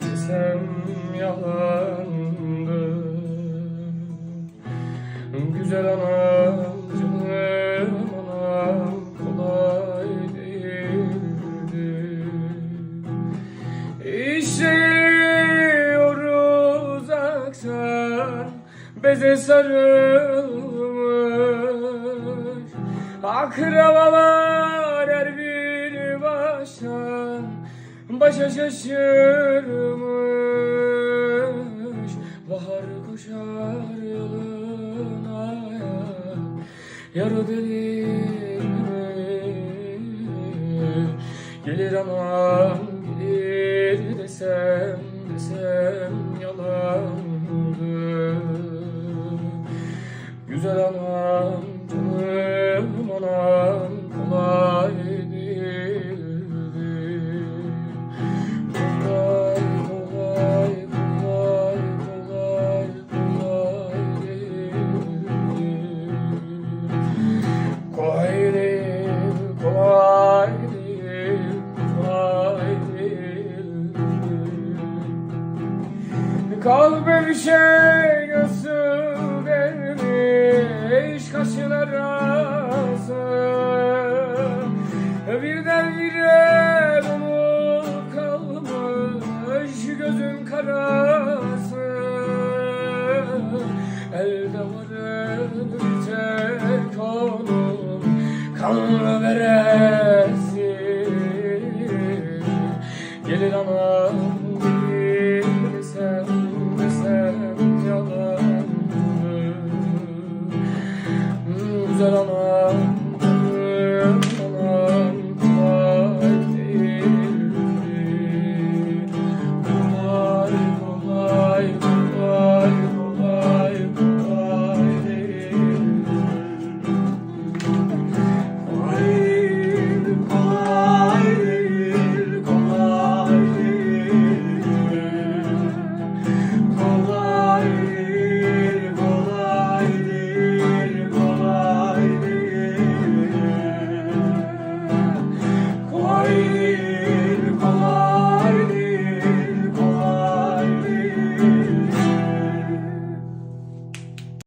desem yalandır Güzel anam anam kolay değildi. İşiyoruz akşam beze sarılmış. Akrabalar her biri baştan başa şaşırmış Bahar koşar yoluna yarı gelir Gelir anam gelir desem desem yalandır Kalbe bir şey nasıl vermiş kaşına razı. Birdenbire donup kalmış gözün karası. Elde var tek onun kanını veresi. Gelir anam